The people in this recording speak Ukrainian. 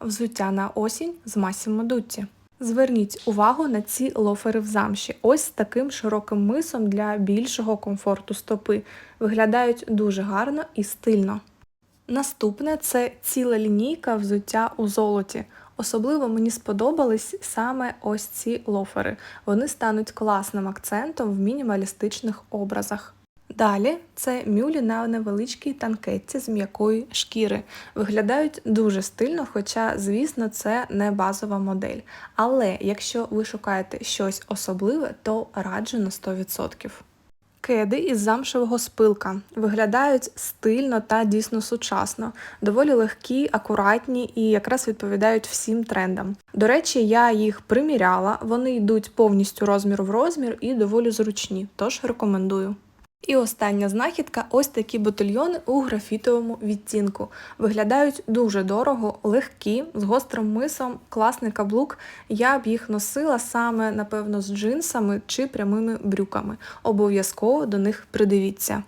Взуття на осінь з Massimo Dutti. Зверніть увагу на ці лофери в замші. Ось з таким широким мисом для більшого комфорту стопи. Виглядають дуже гарно і стильно. Наступне це ціла лінійка взуття у золоті. Особливо мені сподобались саме ось ці лофери. Вони стануть класним акцентом в мінімалістичних образах. Далі це мюлі на невеличкій танкетці з м'якої шкіри. Виглядають дуже стильно, хоча, звісно, це не базова модель. Але якщо ви шукаєте щось особливе, то раджу на 100%. Кеди із замшевого спилка виглядають стильно та дійсно сучасно, доволі легкі, акуратні і якраз відповідають всім трендам. До речі, я їх приміряла, вони йдуть повністю розмір в розмір і доволі зручні, тож рекомендую. І остання знахідка ось такі ботильйони у графітовому відтінку. Виглядають дуже дорого, легкі, з гострим мисом, класний каблук. Я б їх носила саме, напевно, з джинсами чи прямими брюками. Обов'язково до них придивіться.